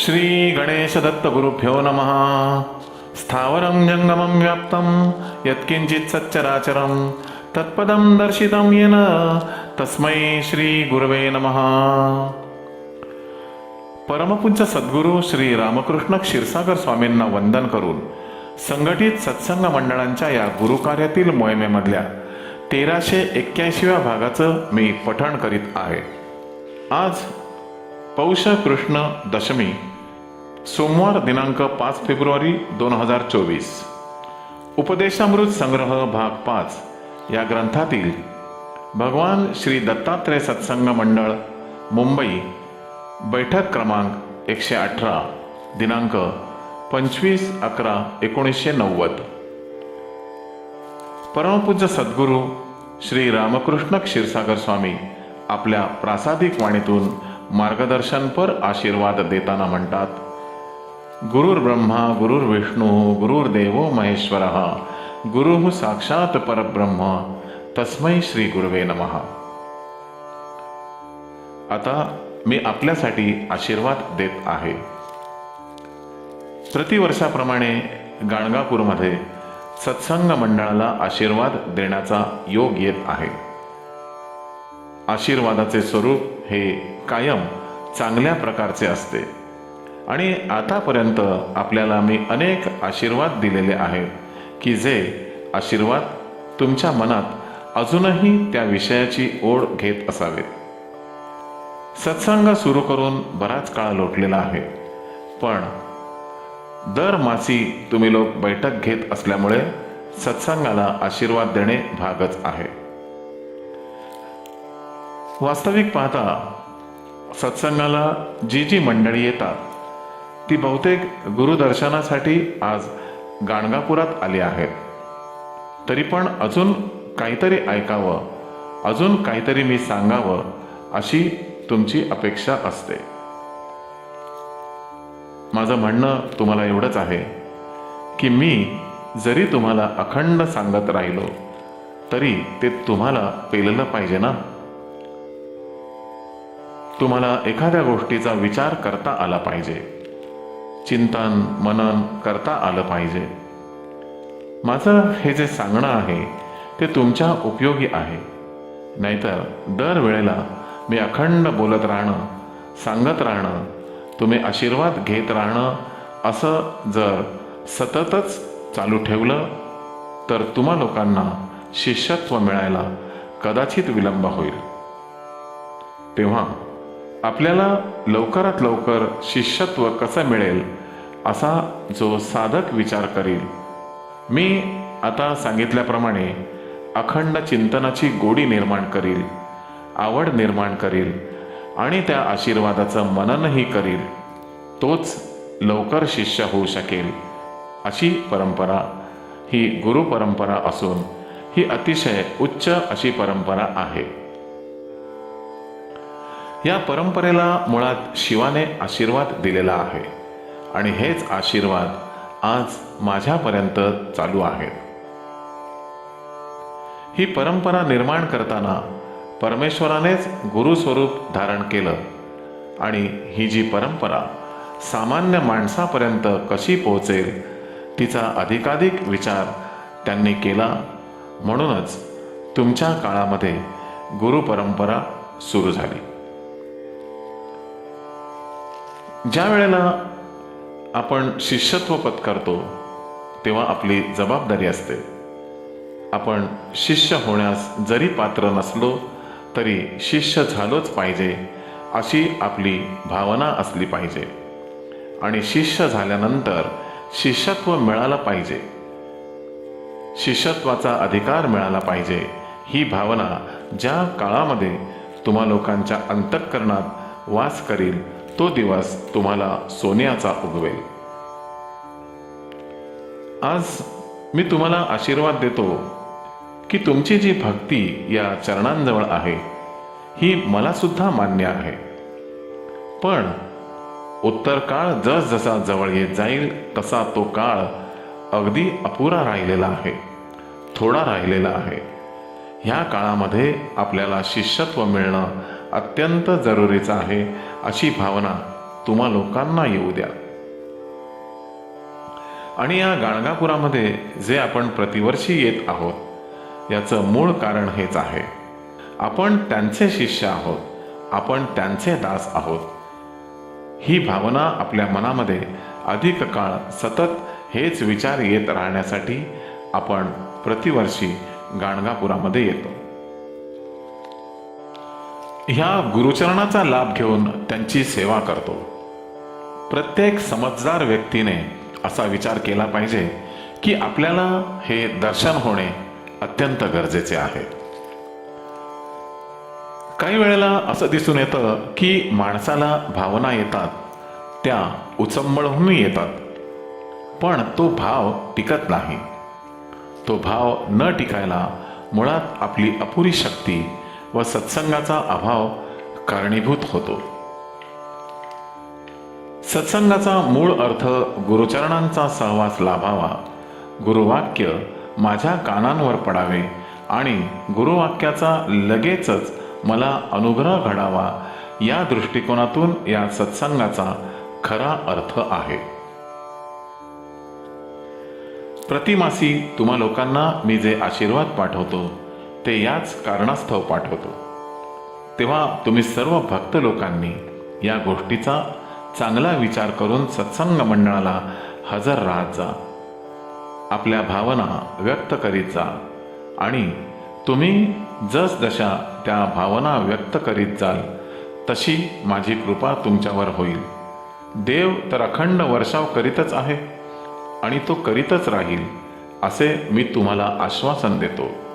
श्री गणेश दत्त गुरुभ्यो नमः। स्थावरं जङ्गमं व्याप्तं यत्किञ्चित् सच्चराचरं तत्पदं दर्शितं येन तस्मै श्रीगुरवे नमः। परमपूज्य सद्गुरू श्री रामकृष्ण क्षीरसागर स्वामींना वंदन करून संघटित सत्संग मंडळांच्या या गुरुकार्यातील मोहिमेमधल्या तेराशे एक्क्याऐंशीव्या भागाचं मी पठण करीत आहे. आज पौष कृष्ण दशमी सोमवार दिनांक पाच फेब्रुवारी दोन हजार चोवीस. उपदेशामृत संग्रह भाग पाच या ग्रंथातील भगवान श्री दत्तात्रय सत्संग मंडळ मुंबई बैठक क्रमांक एकशे अठरा दिनांक पंचवीस अकरा एकोणीसशे नव्वद. परमपूज्य सद्गुरू श्री रामकृष्ण क्षीरसागर स्वामी आपल्या प्रासादिक वाणीतून मार्गदर्शनपर आशीर्वाद देताना म्हणतात गुरुर ब्रह्मा गुरुर विष्णू गुरुर देवो महेश्वर गुरु साक्षात परब्रह्म तस्मै श्री गुरुवे नमः. आता मी आपल्यासाठी आशीर्वाद देत आहे. प्रतिवर्षाप्रमाणे गाणगापूरमध्ये सत्संग मंडळाला आशीर्वाद देण्याचा योग येत आहे. आशीर्वादाचे स्वरूप हे कायम चांगल्या प्रकारचे असते. आणि आतापर्यंत आपल्याला मी अनेक आशीर्वाद दिलेले आहेत की जे आशीर्वाद तुमच्या मनात अजूनही त्या विषयाची ओढ घेत असावेत. सत्संग सुरू करून बराच काळ लोटलेला आहे पण दर मासी तुम्ही लोक बैठक घेत असल्यामुळे सत्संगाला आशीर्वाद देणे भागच आहे. वास्तविक पाहता सत्संगाला जी जी मंडळी येतात ती बहुतेक गुरुदर्शनासाठी आज गाणगापुरात आली आहेत. तरी पण अजून काहीतरी ऐकावं अजून काहीतरी मी सांगावं अशी तुमची अपेक्षा असते. माझं म्हणणं तुम्हाला एवढंच आहे की मी जरी तुम्हाला अखंड सांगत राहिलो तरी ते तुम्हाला पेललं पाहिजे ना? तुम्हाला एखाद्या गोष्टीचा विचार करता आला पाहिजे. चिंतन मनन करता आलं पाहिजे. माझं हे जे सांगणं आहे ते तुमच्या उपयोगी आहे. नाहीतर दरवेळेला मी अखंड बोलत राहणं सांगत राहणं तुम्ही आशीर्वाद घेत राहणं असं जर सततच चालू ठेवलं तर तुम्हा लोकांना शिष्यत्व मिळायला कदाचित विलंब होईल. तेव्हा आपल्याला लवकरात लवकर शिष्यत्व कसं मिळेल असा जो साधक विचार करील. मी आता सांगितल्याप्रमाणे अखंड चिंतनाची गोडी निर्माण करील आवड निर्माण करील आणि त्या आशीर्वादाचं मननही करील. तोच लवकर शिष्य होऊ शकेल अशी परंपरा ही गुरु परंपरा असून ही अतिशय उच्च अशी परंपरा आहे. या परंपरेला मुळात शिवाने आशीर्वाद दिलेला आहे. आणि हेच आशीर्वाद आज माझ्यापर्यंत चालू आहेत. ही परंपरा निर्माण करताना परमेश्वरानेच गुरुस्वरूप धारण केलं. आणि ही जी परंपरा सामान्य माणसापर्यंत कशी पोहोचेल तिचा अधिकाधिक विचार त्यांनी केला. म्हणूनच तुमच्या काळामध्ये गुरुपरंपरा सुरू झाली. ज्या वेळेला आपण शिष्यत्व पत्करतो तेव्हा आपली जबाबदारी असते. आपण शिष्य होण्यास जरी पात्र नसलो तरी शिष्य झालोच पाहिजे अशी आपली भावना असली पाहिजे. आणि शिष्य झाल्यानंतर शिष्यत्व मिळालं पाहिजे. शिष्यत्वाचा अधिकार मिळाला पाहिजे ही भावना ज्या काळामध्ये तुम्हा लोकांच्या अंतःकरणात वास करील तो दिवस तुम्हाला सोन्याचा उगवेल. आज मी तुम्हाला आशीर्वाद देतो की तुमची जी भक्ती या चरणांजवळ आहे ही मला सुद्धा मान्य आहे. पण उत्तर काळ जसजसा जवळ येत जाईल तसा तो काळ अगदी अपुरा राहिलेला आहे थोडा राहिलेला आहे. ह्या काळामध्ये आपल्याला शिष्यत्व मिळणं अत्यंत जरुरीचं आहे अशी भावना तुम्हा लोकांना येऊ द्या. आणि या गाणगापुरामध्ये जे आपण प्रतिवर्षी येत आहोत याचं मूळ कारण हेच आहे. आपण त्यांचे शिष्य आहोत आपण त्यांचे दास आहोत. ही भावना आपल्या मनामध्ये अधिक काळ सतत हेच विचार येत राहण्यासाठी आपण प्रतिवर्षी गाणगापुरामध्ये येतो. ह्या गुरुचरणाचा लाभ घेऊन त्यांची सेवा करतो. प्रत्येक समजदार व्यक्तीने असा विचार केला पाहिजे की आपल्याला हे दर्शन होणे अत्यंत गरजेचे आहे. काही वेळेला असं दिसून येतं की माणसाला भावना येतात त्या उचंबळहून येतात. पण तो भाव टिकत नाही. तो भाव न टिकायला मुळात आपली अपुरी शक्ती व सत्संगाचा अभाव कारणीभूत होतो. सत्संगाचा मूळ अर्थ गुरुचरणांचा सहवास लाभावा गुरुवाक्य माझ्या कानांवर पडावे आणि गुरुवाक्याचा लगेचच मला अनुग्रह घडावा या दृष्टिकोनातून या सत्संगाचा खरा अर्थ आहे. प्रतिमासी तुम्हा लोकांना मी जे आशीर्वाद पाठवतो ते याच कारणास्तव पाठवतो. तेव्हा तुम्ही सर्व भक्त लोकांनी या गोष्टीचा चांगला विचार करून सत्संग मंडळाला हजर राहत जा. आपल्या भावना व्यक्त करीत जा. आणि तुम्ही जसजशा त्या भावना व्यक्त करीत जाल तशी माझी कृपा तुमच्यावर होईल. देव तर अखंड वर्षाव करीतच आहे आणि तो करीतच राहील असे मी तुम्हाला आश्वासन देतो.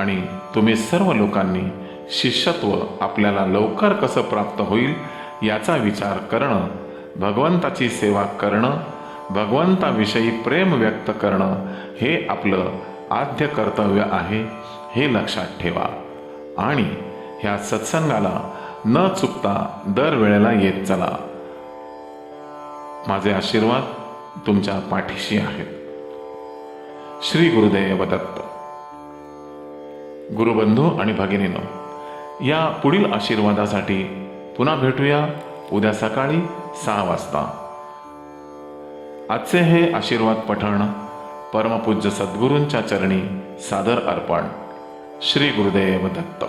आणि तुम्ही सर्व लोकांनी शिष्यत्व आपल्याला लवकर कसं प्राप्त होईल याचा विचार करणं भगवंताची सेवा करणं भगवंताविषयी प्रेम व्यक्त करणं हे आपलं आद्य कर्तव्य आहे हे लक्षात ठेवा. आणि ह्या सत्संगाला न चुकता दरवेळेला येत चला. माझे आशीर्वाद तुमच्या पाठीशी आहेत. श्री गुरुदेव दत्त. गुरुबंधू आणि भगिनीनो या पुढील आशीर्वादासाठी पुन्हा भेटूया उद्या सकाळी सहा वाजता. आजचे हे आशीर्वाद पठण परमपूज्य सद्गुरूंच्या चरणी सादर अर्पण श्री गुरुदेव दत्त.